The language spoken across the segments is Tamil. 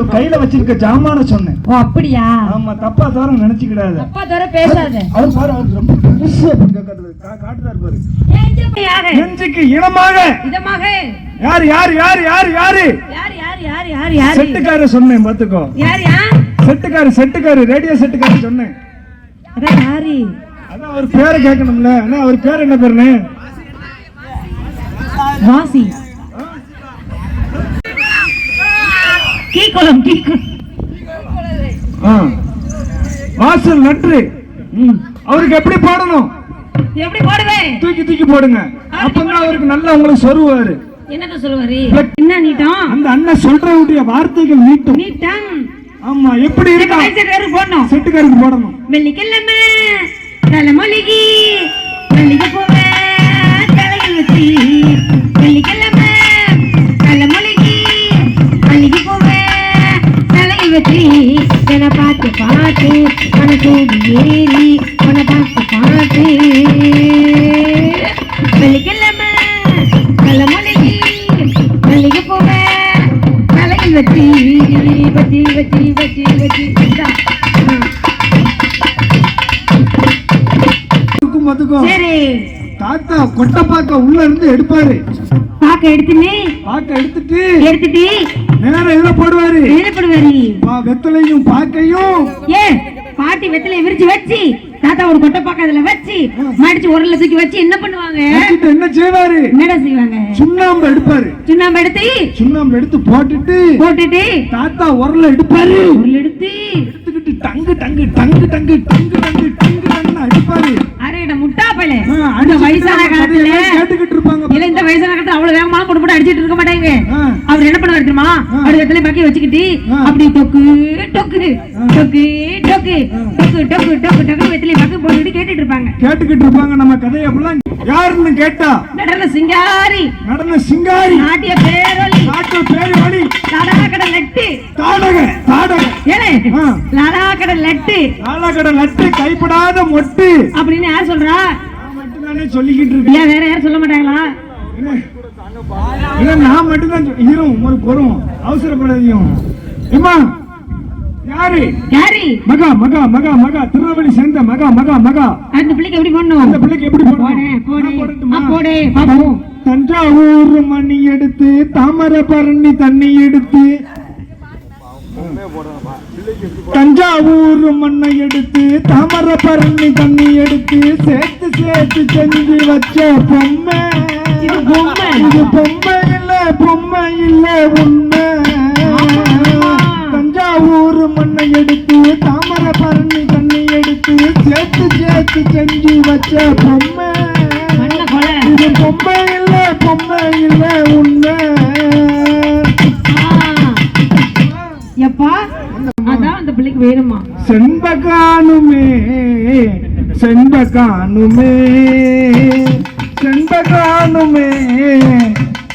உங்க கையில வச்சிருக்க ஜாமான சொன்னேன். ஓ அப்படியா? ஆமா தப்பா தவிர நினைச்சுக்கிடாத. அப்பா தவிர பேசாத. அவர் பாரு அவர் ரொம்ப பெருசு அப்படின்னு காட்டுறது. கா- காட்டுறாரு பாரு. யாரு? நெஞ்சுக்கு இனமாக. இதமாக. யார் யார் யார் யார் யாரு? யார் யார் யார் யார் யார்? செட்டுக்கார சொன்னேன் பாத்துக்கோ யார் யார் செட்டுக்காரு செட்டுக்காரு ரேடியோ செட்டுக்காரு சொன்னேன். அதான் யாரு? அதான் அவர் பேரை கேட்கணும்ல. அண்ணா அவர் பேர் என்ன பேருன்னு வாசி. கீக்குளம் கீக்குளம் ஆ. வாசல் நற்று ம். அவருக்கு எப்படி போடணும்? எப்படி போடுவேன்? தூக்கி தூக்கி போடுங்க. அப்பதான் அவருக்கு நல்லா உங்களுக்கு சொருவாரு என்னத்த சொல்லுவாரு? என்ன நீட்டம்? அந்த அண்ணன் சொல்றவுடைய வார்த்தைகள் நீட்டும். நீட்டம். ஆமா எப்படி இருக்கா வயசுக்கு போடணும். செட்டுக்காருக்கு போடணும். வெள்ளிக்கிழமை தலைமொழிகி வெள்ளிக்கு போவே தலையில் வச்சு என்னை பார்த்து பார்த்து மனசு ஏறி உன்னை பார்த்து பார்த்து. வெள்ளிக்கிழமை தலைமொழிகி வெள்ளிக்கு போவே தலையில் வச்சு வச்சு வச்சு வச்சு வச்சு சரி. தாத்தா கொட்டைப்பாக்க உள்ள இருந்து எடுப்பாரு. பாக்க எடுத்துன்னு பாக்க எடுத்துட்டு. எடுத்துட்டு. நேரம் இதுல போடுவாரு? எழுதப்படுவாரு பா- வெத்தலையும் பாக்கையும். ஏ பாட்டி வெத்தலையை விரிச்சு வச்சு தாத்தா ஒரு கொட்டை பாக்க அதுல வச்சு மடிச்சு உரல்ல தூக்கி வச்சு என்ன பண்ணுவாங்க? என்ன செய்வாரு? என்னடா செய்வாங்க? சுண்ணாம்பு எடுப்பாரு. சுண்ணாம்பு எடுத்து சுண்ணாம்பு எடுத்து போட்டுட்டு போட்டுட்டு தாத்தா உரல எடுப்பாரு. உருள் எடுத்து. எடுத்துக்கிட்டு டங்கு டங்கு டங்கு டங்கு டங்கு டங்கு டங்கு டங்குன்னு அடிப்பாரு அரையிட முட்டா பையல ஆ, இந்த அடிச்சுட்டு வயசான நம்ம காலத்துல கதையெல்லாம் கேட்டுக்கிட்டு இருப்பாங்க இல்ல இந்த வயசான காலத்துல அவ்வளவு வேகமா போட்டு போட்டு அடிச்சிட்டு இருக்க மாட்டாங்க ஆ. அவர் என்ன பண்ணுவாரு தெரியுமா? அப்படி வெத்தலை பாக்கி வச்சுக்கிட்டு. அப்படி டொக்கு டொக்கு டொக்கு டொக்கு டொக்கு டொக்கு டொக்கு டொக்கு வெத்தலை பாக்கி போட்டுக்கிட்டு கேட்டுட்டு இருப்பாங்க. கேட்டுக்கிட்டு இருப்பாங்க நம்ம கதையை அப்படிலாம் யாருன்னு கேட்டா? நடன சிங்காரி. நடன சிங்காரி. நாட்டிய பேரொலி நாட்டு பேரு வழி லடாக்கடை லட்டு. தாடக தாடக. ஏலே. லடாக்கடை லட்டு. தாளகட லட்டு கைப்படாத மொட்டு. அப்படின்னு யார் சொல்றா? சொல்லிக்கிட்டு இருக்கேன். ஏன் வேற யாரும் சொல்ல மாட்டாங்களா? இல்ல நான் மட்டும்தான் இரும் ஒரு பொறும் அவசரப்படாதீங்க. ஏம்மா யாரு? யாரு? மகா மகா மகா மகா திருநெல்வேலி சேர்ந்த மகா மகா மகா. அந்த பிள்ளைக்கு எப்படி போடணும்? அந்த பிள்ளைக்கு எப்படி போடணும்? போடு பாப்போம் தஞ்சாவூர் மணி எடுத்து தாமரபரணி தண்ணி எடுத்து. தஞ்சாவூர் மண்ணை எடுத்து தாமரபரணி தண்ணி எடுத்து சேர்த்து சேர்த்து செஞ்சு வச்ச பொம்மை. இது பொம்மை. இது பொம்மை. பொம்மை இல்ல உண்மை. தஞ்சாவூர் மண்ணை எடுத்து தாமரபரணி தண்ணி எடுத்து சேர்த்து சேர்த்து செஞ்சு வச்ச பொம்மை. இது பொம்மை இல்ல பொம்மை இல்ல உண்மை. எப்பா? அதான் அந்த பிள்ளைக்கு வேணுமா? செண்பகானுமே செண்பகானுமே செண்பகானுமே.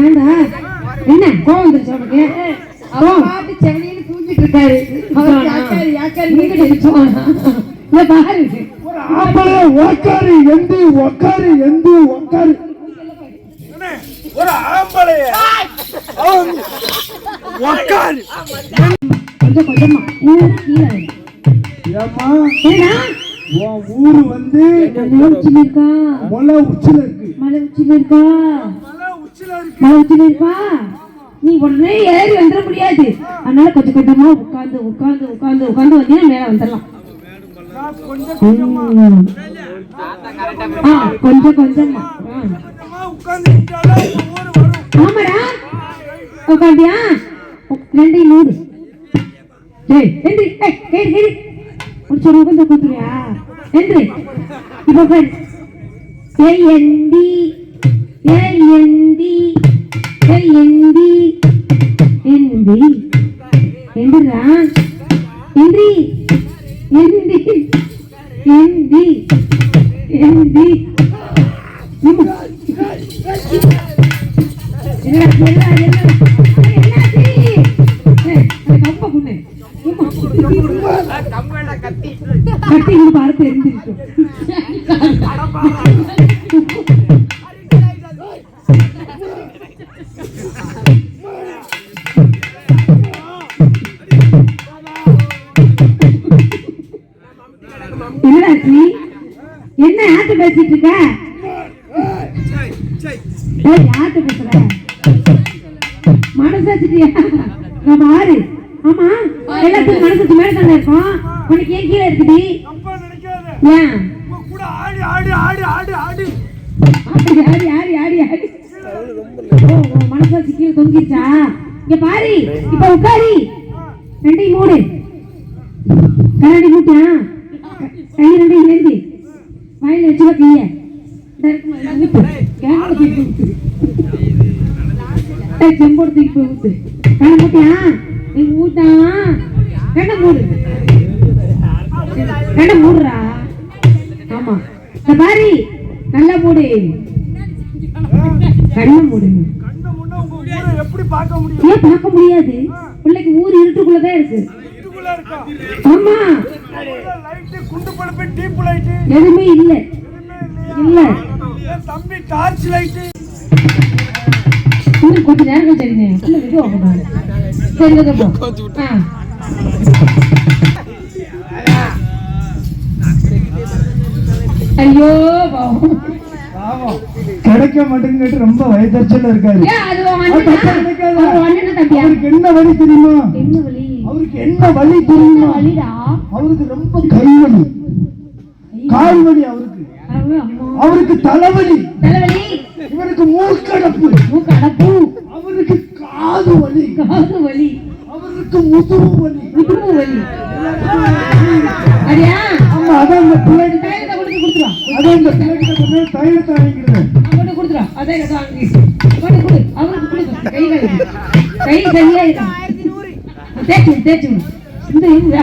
என்ன? கோவம் வந்துருச்சு உனக்கு? கோவம் பாட்டு செவனின்னு தூங்கிட்டு இருக்காரு. அவர் யாக்காரி யாக்காரி இங்கிட்டு இங்க பாரு. ஒரு ஆம்பளை உக்காரு எந்து உக்காரு எந்து உக்காரு. ஒரு ஆம்பளைய உக்காரு. கொஞ்சம் கீழே ஏமா ஏடா உன் ஊரு வந்து மலை உச்சில இருக்கா. மலை உச்சில இருக்கா? மலை உச்சில இருக்கு. மலை உச்சில இருக்கா? நீ உடனே ஏறி வந்துட முடியாது. அதனால கொஞ்சம் கொஞ்சமா உட்கார்ந்து உட்கார்ந்து உட்கார்ந்து உட்கார்ந்து வந்தீங்கன்னா மேல வந்துடலாம். கொஞ்சம் கொஞ்சம். ஆமாடா. உட்காந்தியா ரெண்டையும் மூடு. ஏய் ரெண்டு ஏய் ஏய் ஏய் ஒரு சொன்ன கொஞ்சம் கூத்துறியா? என்று இப்போ ஃப்ரெண்ட்ஸ் ஏஎன்டி ஏஎன்டி ஏஎன்டி. எந்தி என்றா எந்தி எந்தி எந்தி எந்தி என்ன என்ன என்ன கட்டி இங்க பாரு தெரிஞ்சிருக்கும். என்ன ஆட்டு பேசிட்டு இருக்க? ஆட்டு பேசுற. மனசாச்சுட்டியா நான் ஆமா எல்லாத்துக்கும் மனசாச்சு மேல தானே இருக்கும்? உனக்கு ஏன் கீழே இருக்குது? ஏன்? ஆடி ஆடி ஆடி ஆடி ஆடி. ஆடி ஆடி ஆடி ஆடி மனசாட்சி கீழே தொங்கிருச்சா? இங்க பாரு இப்ப உட்காரி. ரெண்டையும் மூடு கண்ணாடி மூட்டியா கை ரெண்டையும் ஏந்தி. வாயில வச்சுக்கோ கைய செம்போடு தூக்கி போய் ஊத்து கண்ணை மூட்டியா நீ ஊத்தா கண்ணை மூடு. கண்ணை மூடுறா? ஆமா. இந்த பாரு நல்லா மூடு. கண்ணை மூடு. கண்ண முன்ன எப்படி பார்க்க முடியும் ஏன் பார்க்க முடியாது? பிள்ளைக்கு ஊர் இருட்டுக்குள்ளதான் இருக்கு. இதுக்குள்ள இருக்கா ஆமா. லைட்டு குண்டு பழுப்பு டீப் லைட்டு எதுவுமே இல்ல. இல்ல என் தம்பி டார்ச் லைட்டு ஊருக்கு கொஞ்ச நேரம் கழிச்சு அடிங்க உள்ள விட்டு வாங்க சரி வந்து ஆ ஐயோ பாவம் கிடைக்க அவருக்கு என்ன வழி தெரியுமா அவருக்கு அவருக்கு ரொம்ப கைவலி கால் வலி அவர் அடியா? ஆமா அத அந்த பிள்ளைக்கு கொடுத்து கொடுத்துறோம் அத அந்த பிள்ளைக்கு கொடுத்து தைலத்தை வாங்கிடுறேன் அவட்ட கொடுத்துறோம் அத ஏதோ வாங்கி அவட்ட கொடு. அவருக்கு கொடு. கை கை கை சரியா இருக்கு 1100 தேச்சு தேச்சு இந்த அங்க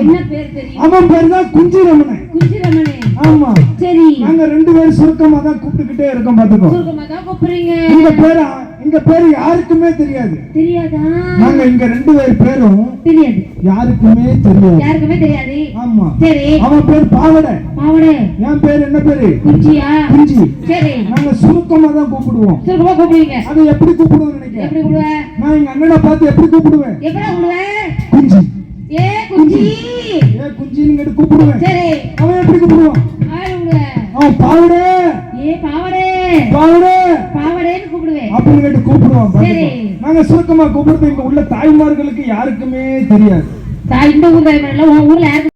என்ன பேர் தெரியும்? அவன் பேர் தான் குஞ்சிரமணன். குஞ்சிரமணன். ஆமா. சரி. நாங்க ரெண்டு பேரும் சுருக்கமா தான் கூப்பிட்டுக்கிட்டே இருக்கோம் பாத்துக்கோ சுருக்கமா தான் கூப்பிடுறீங்க. இந்த பேரு எங்க பேரு யாருக்குமே தெரியாது. தெரியாதா? நாங்க இங்க ரெண்டு பேர் பேரும் தெரியாது. யாருக்குமே தெரியாது. யாருக்குமே தெரியாது. ஆமா. சரி. அவன் பேர் பாவடை. மாவடே என் பேர் என்ன பேரு? குஞ்சியா? குஞ்சி. சரி. நாங்க சுருக்கமா தான் கூப்பிடுவோம். சுருக்கமா கூப்பிடுவீங்க. அதை எப்படி கூப்பிடுவோம் நினைக்கிறேன் எப்படி கூப்பிடுவ? நான் எங்க அண்ணனை பார்த்து எப்படி கூப்பிடுவேன்? எப்படி கூப்பிடுவ? குஞ்சி. ஏ குஞ்சி. ஏ குஞ்சின்னு கூப்பிடுவேன். சரி. அவன் எப்படி கூப்பிடுவான்? பாவடை ஏ பாவடே பாவடை பாவடேன்னு கூப்பிடுவேன். அப்படின்னு கேட்டு பாத்துக்கோ. சரி. நாங்க சுருக்கமா கூப்பிடுறது இங்க உள்ள தாய்மார்களுக்கு யாருக்குமே தெரியாது. இந்த ஊர் தாய்மலை ஊர்ல யாருக்கு